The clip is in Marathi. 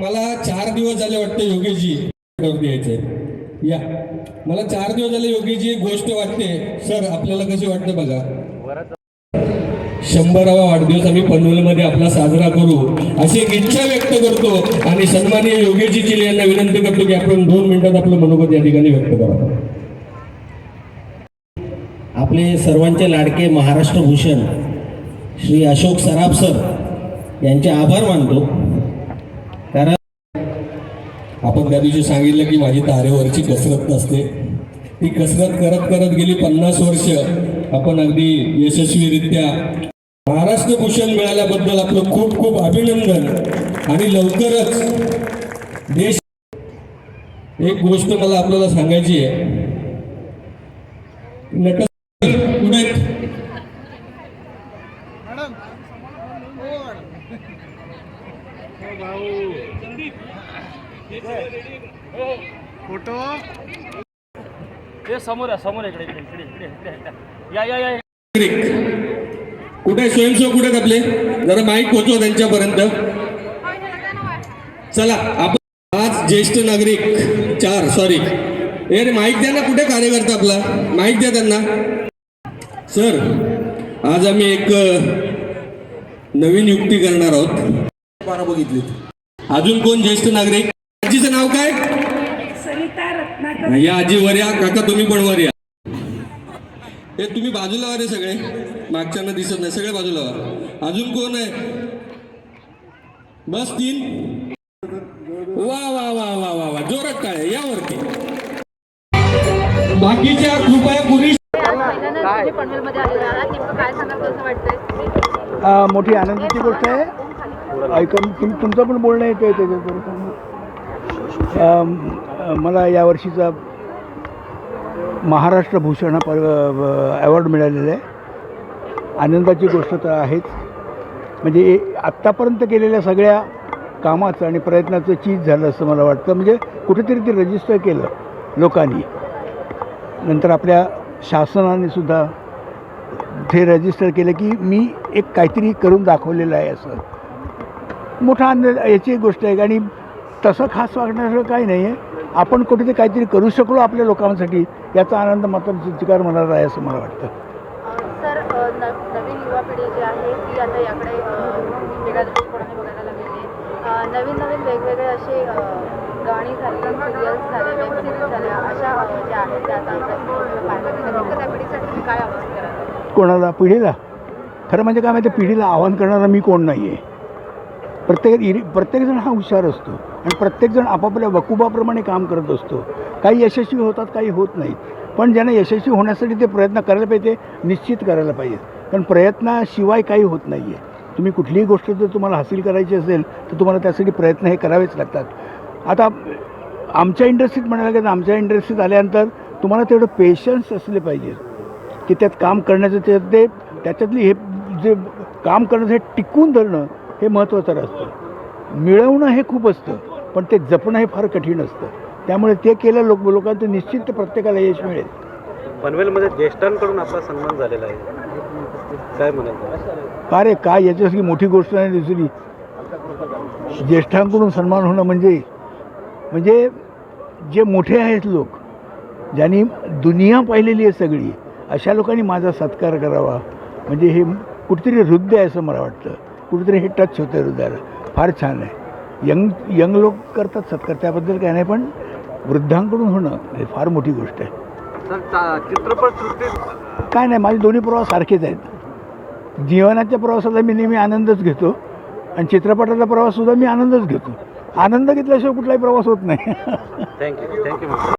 मला चार दिवस झाले वाटते योगेशजी वरती या. मला चार दिवस झाले योगेशजी एक गोष्ट वाटते. सर आपल्याला कशी वाटते बघा. शंभरावा वाढदिवस आम्ही पनवेलमध्ये आपला साजरा करू. अशी एक इच्छा व्यक्त करतो आणि सन्माननीय योगेशजी चिले यांना विनंती करतो की आपण दोन मिनिटात आपलं मनोगत या ठिकाणी व्यक्त करा. आपले सर्वांचे लाडके महाराष्ट्र भूषण श्री अशोक सराफ सर यांचे आभार मानतो. आपण त्या दिवशी सांगितलं की माझी तारेवरची कसरत नसते. ती कसरत करत करत गेली पन्नास वर्ष. आपण अगदी यशस्वीरित्या महाराष्ट्र भूषण मिळाल्याबद्दल आपलं खूप खूप अभिनंदन. आणि लवकरच देश एक गोष्ट मला आपल्याला सांगायची आहे. नट कुठे आहेत? हे समोर आहे समोर आहे, इकडे इकडे इकडे इकडे इकडे. या या या. नागरिक कुठे? स्वयंसेवक कुठे आहेत आपले? जरा माईक पोचवा त्यांच्यापर्यंत. चला आपण आज ज्येष्ठ नागरिक चार सॉरी ए रे माईक द्या ना कुठे कार्यकर्ता आपला? माईक द्या त्यांना. सर आज आम्ही एक नवीन युक्ती करणार आहोत. बघितली अजून कोण ज्येष्ठ नागरिक? आजीचं नाव काय? सरिता रत्नाकर. या आजी वर या काका तुम्ही पण वर या. हे तुम्ही बाजूला वा रे सगळे. मागच्यांना दिसत नाही सगळे बाजूला वा अजून कोण आहे? बस तीन. वा वा वा वा वा वा. जोरात काय यावरती बाकीच्या कृपया अ, मोठी आनंदाची गोष्ट आहे. ऐकून तुम तुमचं पण बोलणं येतं आहे त्याच्याबरोबर मला यावर्षीचा महाराष्ट्र भूषण पर अवॉर्ड मिळालेला आहे. आनंदाची गोष्ट तर आहेच. म्हणजे आत्तापर्यंत केलेल्या सगळ्या कामाचं आणि प्रयत्नाचं चीज झालं असं मला वाटतं. म्हणजे कुठेतरी ते रजिस्टर केलं लोकांनी. नंतर आपल्या शासनाने सुद्धा ते रजिस्टर केलं की मी एक काहीतरी करून दाखवलेलं आहे असं. मोठा आनंद याची एक गोष्ट आहे. आणि तसं खास वागण्यासारखं काही नाही आहे. आपण कुठेतरी काहीतरी करू शकलो आपल्या लोकांसाठी याचा आनंद मात्र चिकार होणार आहे असं मला वाटतं. सर नवीन युवा पिढी जी आहे ती आता याकडे अ, वेगळ्या दृष्टिकोनाने बघायला लागलेली आहे. अ, नवीन नवीन वेगवेगळे असे गाणी झाली सिरियल्स झाले वेब सिरीज झाल्या अशा ज्या आहेत त्या आता त्या पिढीसाठी काय आवाहन कोणाला? पिढीला? खरं म्हणजे काय माहिती पिढीला आव्हान करणारा मी कोण नाही आहे प्रत्येक इरी प्रत्येकजण हा हुशार असतो. आणि प्रत्येकजण आपापल्या वकुबाप्रमाणे काम करत असतो. काही यशस्वी होतात काही होत नाहीत. पण ज्यांना यशस्वी होण्यासाठी ते प्रयत्न करायला पाहिजे निश्चित करायला पाहिजे. कारण प्रयत्नाशिवाय काही होत नाही आहे तुम्ही कुठलीही गोष्ट जर तुम्हाला हासिल करायची असेल तर तुम्हाला त्यासाठी प्रयत्न हे करावेच लागतात. आता आमच्या इंडस्ट्रीत म्हणायला गेलं तर आमच्या इंडस्ट्रीत आल्यानंतर तुम्हाला तेवढं पेशन्स असले पाहिजे. की त्यात काम करण्याचं ते ते त्याच्यातली हे जे काम करण्याचं हे टिकून धरणं हे महत्त्वाचं असतं मिळवणं हे खूप असतं पण ते जपणं हे फार कठीण असतं. त्यामुळे ते केलं लोक लोकांचं निश्चित प्रत्येकाला यश मिळेल. पनवेलमध्ये ज्येष्ठांकडून आपला सन्मान झालेला आहे. काय म्हणाल अरे काय याच्यासारखी मोठी गोष्ट नाही दुसरी. ज्येष्ठांकडून सन्मान होणं म्हणजे म्हणजे जे मोठे आहेत लोक ज्यांनी दुनिया पाहिलेली आहे सगळी अशा लोकांनी माझा सत्कार करावा. म्हणजे हे कुठेतरी हृदय आहे असं मला वाटतं. कुठेतरी हे टच होतं हृदयाला. फार छान आहे. यंग यंग लोक करतात सत्कार त्याबद्दल काय नाही पण वृद्धांकडून होणं हे फार मोठी गोष्ट आहे. सर चित्रपट काय नाही माझे दोन्ही प्रवास सारखेच आहेत. जीवनाच्या प्रवासाला मी नेहमी आनंदच घेतो आणि चित्रपटाचा प्रवाससुद्धा मी आनंदच घेतो. आनंद घेतल्याशिवाय कुठलाही प्रवास होत नाही. Thank you thank you